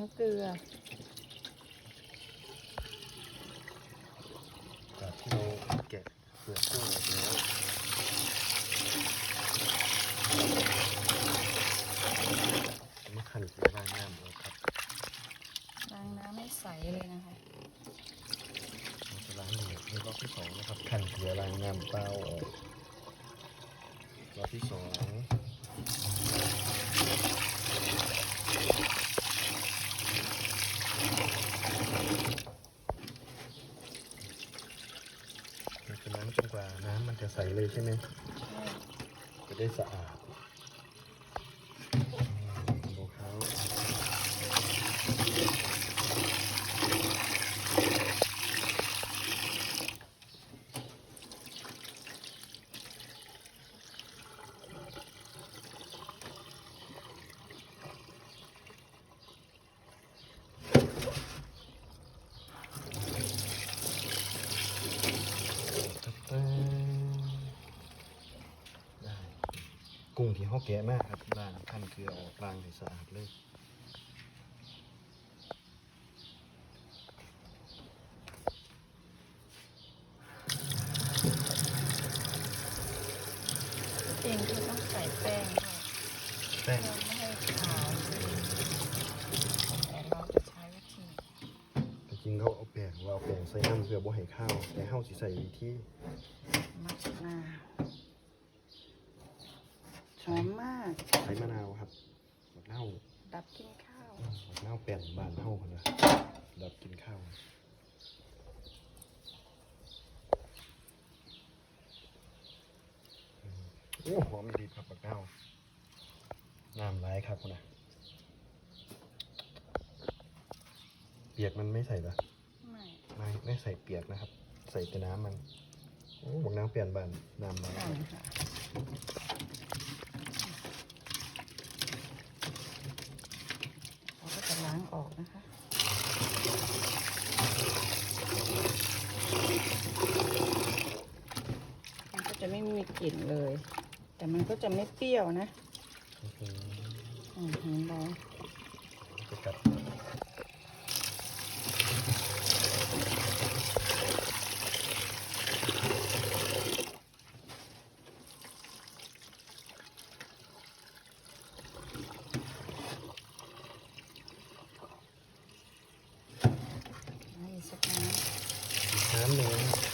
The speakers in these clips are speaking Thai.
งเกลือจากที่เราแกะเปลือกกุ้งออกแล้วมาขันเกลือล้างน้ำออกครับล้างน้ำให้ใสเลยนะคะเราจะล้างหนึ่งในรอบที่สองนะครับขันเกลือล้างน้ำเปล่าออกรอบที่สองเราจะล้างจนกว่าน้ำมันจะใส เลยใช่ไหมจะได้สะอาดเขาได้ กุ้งที่เขาแกะมากครับล้างขั้นเกลือออกล้างให้สะอาดเลยจริงคือต้องใส่แป้งด้วยแป้งเพื่อไม่ให้ขาวแต่เราจะใช้วิธีแต่จริงเขาเอาแป้งว่าเอาแป้งใส่น้ำเพื่อบ่ให้ข้าวแต่เฮาสิใส่วิธีมักนาว หอมมาก ใช้มะนาวครับมะนาวดับกินข้าวมะนาวแป้นบ้านเฮาคนละดับกินข้าวอืมโอ้หอมดีครับมะนาวน้ำไหลายครับคนน่ะเปียกมันไม่ใส่ปะไม่ไม่ไม่ใส่เปียกนะครับ ใส่แต่น้ำมันโอ้บอกน้ำเปลี่ยนบานน้ำมาใช่ค่ะเราก็จะล้างออกนะคะ มันก็ จะไม่มีกลิ่นเลย แต่มันก็จะไม่เปรี้ยวนะอืมอือหือเราจะกัด ให้สักน้ น้ำหนึ่งนะครับ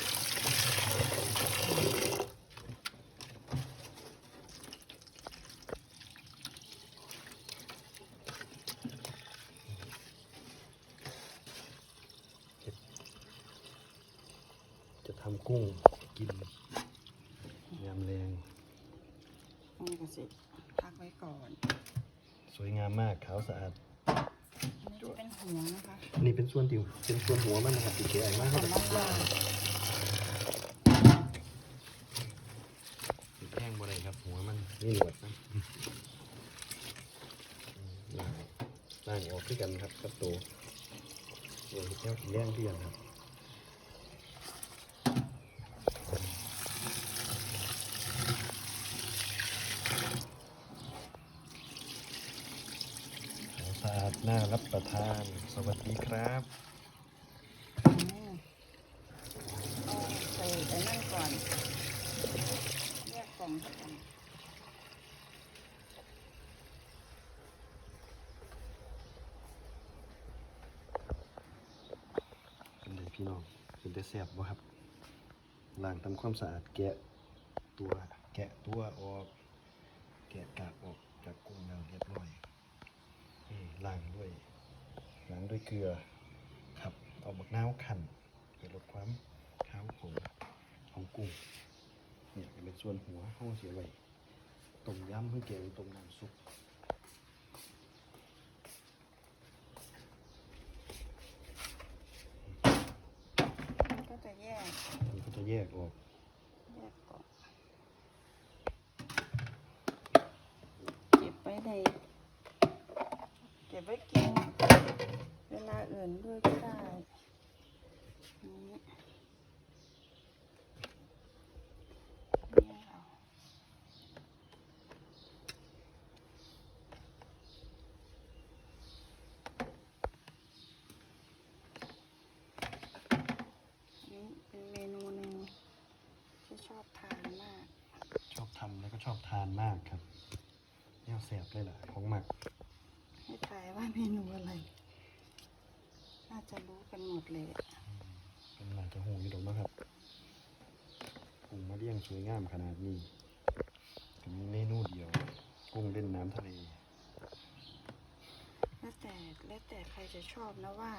จะทำกุ้ งกินยามแรงำนี่ก็สิพักไว้ก่อน สวยงามมากขาวสะอาด อันนี้จะเป็นหัวนะคะอันนี้เป็นส่วนติวเป็นส่วนหัวมันนะครับติเกออกมากแต่เขาจะล่างติดแห้งบ่ได้ครับ หัวมันนี่หนวดนะอืมล่างล่างออกด้วยกันครับกับตัวโอ้ยแก้วสีแดงเพียงครับ ขาวสะอาด น่ารับประทาน สวัสดีครับๆอืมเอาใส่ไอ้นั่นก่อนแยกกล่องก่อนเป็นไงพี่น้องเป็นได้แซ่บบ่ครับล้างทำความสะอาดแกะตัวแกะตัวออก แกะกากออกจากกุ้งแล้วเรียบร้อยนี่ ล้างด้วยล้างด้วยเกลือครับเอาบักน้าวขั่นเพื่อลดความขาวของของกุ้งเนี่ยเป็นส่วนหัวห้องเสียไว้ต้มยำเพื่อแกงต้มน้ำซุปก็จะแยกมันก็จะแยกออกแยกก่อนเก็บไว้ในเก็บไว้กิน เวลาอื่นด้วยก็ได้ชอบทานมากชอบทำแล้วก็ชอบทานมากครับเนี่ยแสบเลยล่ะของหมักายว่าเมนูอะไร น่าจะรู้กันหมดเลยอะเป็นหลายจะหูอยู่ดอกเนาะครับกุ้งมาเลี้ยงสวยงามขนาดนี้เป็นเมนูเดียว กุ้งเล่นน้ำทะเล แล้วแต่แล้วแต่ใครจะชอบนะว่า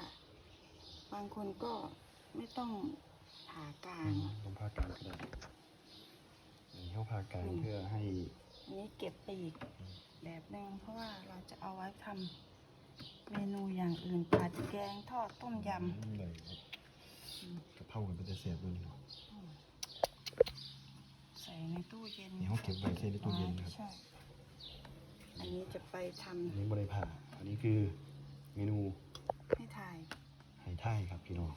บางคนก็ไม่ต้องผ่ากลางต้องพากลางก็ได้อันนี้เขาพากลางเพื่อให้ อันนี้เก็บไปอีกแบบหนึ่งเพราะว่าเราจะเอาไว้ทำ เมนูอย่างอื่นผัดแกงทอดต้มยเลยกระเพรากันเป็นแต่เสียบเลยเนาะำใส่ในตู้เย็นนี่เขาเก็บไว้ใส่ในตู้เย็นนะครับ ใช่อันนี้จะไปทอันนี้บริผ่าอันนี้คือเมนูำให้ถ่ายไห่ไท่ครับพี่น้อง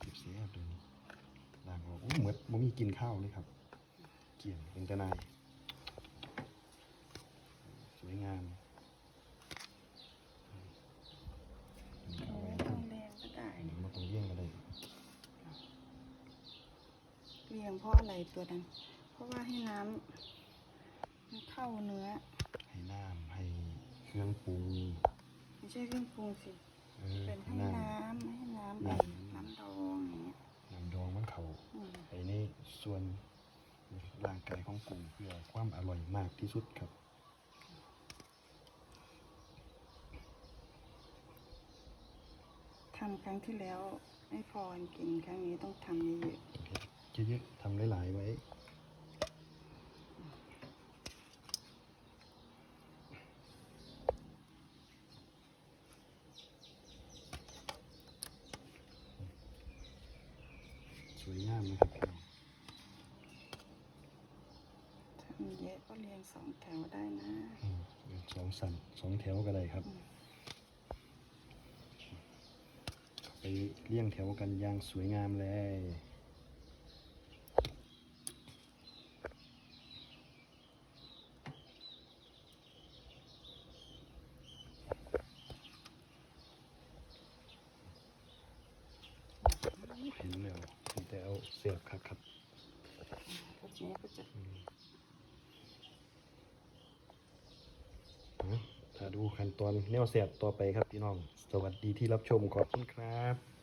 เก็บเสียบเลยล้างออกโอ้เหมือนมันมีกินข้าวเลยครับ เกี่ยงเป็นตะนายสวยงามเอาไว้ ไม่ต้องแดงก็ได้ มาตรงเลี่ยงกันเลย เรียงเพราะอะไรตัวนั้น เพราะว่าให้น้ำมันเข้าเนื้อ ให้น้ำให้เครื่องปรุงไม่ใช่เครื่องปรุงสิ เออเป็นให้น้น้ำให้น้ำน้ไอ้ำน้ำดองอย่างเงี้ยำน้ำดองมันเขาอืมไปในส่วนร่างกายของกุ้งเพื่อความอร่อยมากที่สุดครับ ทำครั้งที่แล้วไม่พอกินครั้งนี้ต้องทำเยอะ เยอะๆทำหลายๆไว้สวยงามนะครับพี่น้องๆถ้ามีเยอะก็เรียงสองแถวได้นะอืมสองสันสองแถวก็ได้ครับ ไปเลี่ยงแถวกันอย่างสวยงามเลย เห็นแล้วเห็นแต่เอาเสียบครับครับ พวกนี้ก็จะ อะถ้าดู ขั้นตอนแนวเสียบต่อไปครับพี่น้อง สวัสดีที่รับชมขอบคุณครับ